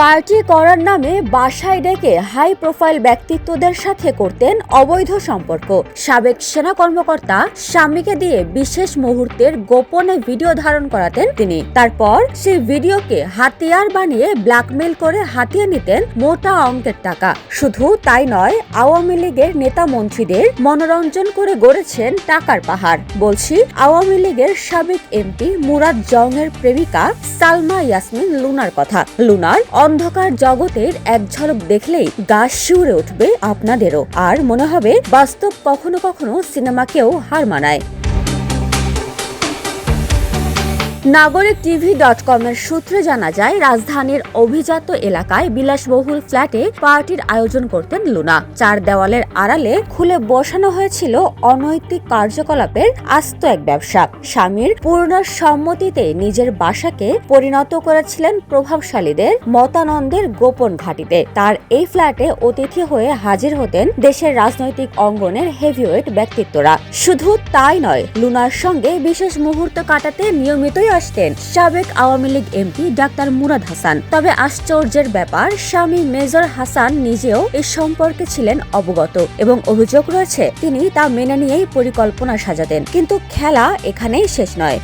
Party করার নামে বাসায় ডেকে হাই প্রোফাইল ব্যক্তিত্বদের সাথে করতেন অবৈধ সম্পর্ক। সাবেক সেনা কর্মকর্তা স্বামীকে দিয়ে বিশেষ মুহূর্তের গোপনে ভিডিও ধারণ করাতেন তিনি। তারপর সেই ভিডিওকে হাতিয়ার বানিয়ে ব্ল্যাকমেল করে হাতিয়ে নিতেন মোটা অঙ্কের টাকা। শুধু তাই নয়, আওয়ামী লীগের নেতা মন্ত্রীদের মনোরঞ্জন করে গড়েছেন টাকার পাহাড়। বলছি, আওয়ামী লীগের সাবেক এমপি মুরাদ জংয়ের প্রেমিকা সালমা ইয়াসমিন লুনার কথা। লুনার অন্ধকার জগতের এক ঝলক দেখলেই গা শিউরে উঠবে আপনাদেরও। আর মনে হবে, বাস্তব কখনো কখনো সিনেমাকেও হার মানায়। নাগরিক টিভি ডট কমের সূত্রে জানা যায়, রাজধানীর অভিজাত এলাকায় বিলাসবহুল ফ্ল্যাটে পার্টির আয়োজন করতেন লুনা। চার দেওয়ালের আড়ালে খুলে বসানো হয়েছিল অনৈতিক কার্যকলাপের আস্ত এক ব্যবসা। স্বামীর পূর্ণ সম্মতিতে নিজের বাসাকে পরিণত করেছিলেন প্রভাবশালীদের মতানন্দের গোপন ঘাটিতে। তার এই ফ্ল্যাটে অতিথি হয়ে হাজির হতেন দেশের রাজনৈতিক অঙ্গনের হেভিওয়েট ব্যক্তিত্বরা। শুধু তাই নয়, লুনার সঙ্গে বিশেষ মুহূর্ত কাটাতে নিয়মিতই আসতেন সাবেক Awami league MP doctor Murad Hasan. তবে আশ্চর্যের ব্যাপার, স্বামী মেজর হাসান নিজেও এই সম্পর্কে ছিলেন অবগত এবং অভিযোগ রয়েছে, তিনি তা মেনে নিয়েই পরিকল্পনা সাজাতেন। কিন্তু খেলা এখানেই শেষ নয়।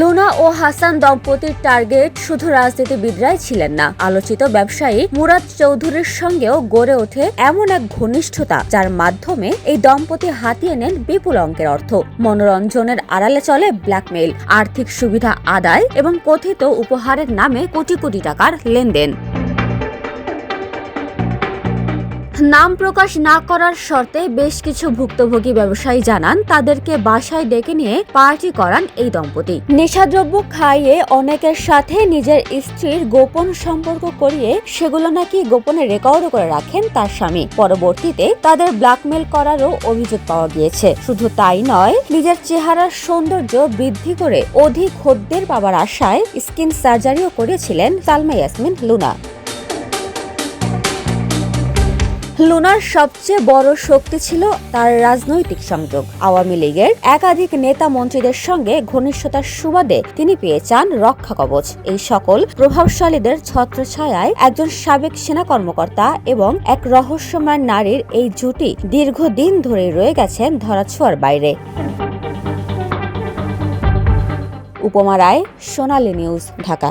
লুনা ও হাসান দম্পতির টার্গেট শুধু রাজনীতিবিদরাই ছিলেন না। আলোচিত ব্যবসায়ী মুরাদ চৌধুরীর সঙ্গেও গড়ে ওঠে এমন এক ঘনিষ্ঠতা, যার মাধ্যমে এই দম্পতি হাতিয়ে নেন বিপুল অঙ্কের অর্থ। মনোরঞ্জনের আড়ালে চলে ব্ল্যাকমেইল, আর্থিক সুবিধা আদায় এবং কথিত উপহারের নামে কোটি কোটি টাকার লেনদেন। নাম প্রকাশ না করার শর্তে বেশ কিছু ভুক্তভোগী ব্যবসায়ী জানান তাদেরকে বাসায় ডেকে নিয়ে পার্টি করান এই দম্পতি। নেশাদ্রব্য খাইয়ে অনেকের সাথে নিজের স্ত্রীর গোপন সম্পর্ক করিয়ে সেগুলো নাকি গোপনে রেকর্ডও করে রাখেন তার স্বামী। পরবর্তীতে তাদের ব্ল্যাকমেল করারও অভিযোগ পাওয়া গিয়েছে। শুধু তাই নয়, নিজের চেহারার সৌন্দর্য বৃদ্ধি করে অধিক খদ্দের পাবার আশায় স্কিন সার্জারিও করেছিলেন সালমা ইয়াসমিন লুনা। লুনার সবচেয়ে বড় শক্তি ছিল তার রাজনৈতিক সংযোগ। আওয়ামী লীগের একাধিক নেতা মন্ত্রীদের সঙ্গে ঘনিষ্ঠতার সুবাদে তিনি পেয়ে চান রক্ষা কবচ। এই সকল প্রভাবশালীদের ছত্রছায়ায় একজন সাবেক সেনা কর্মকর্তা এবং এক রহস্যময় নারীর এই জুটি দীর্ঘদিন ধরে রয়ে গেছেন ধরাছোঁয়ার বাইরে। উপমা রায়, সোনালী নিউজ, ঢাকা।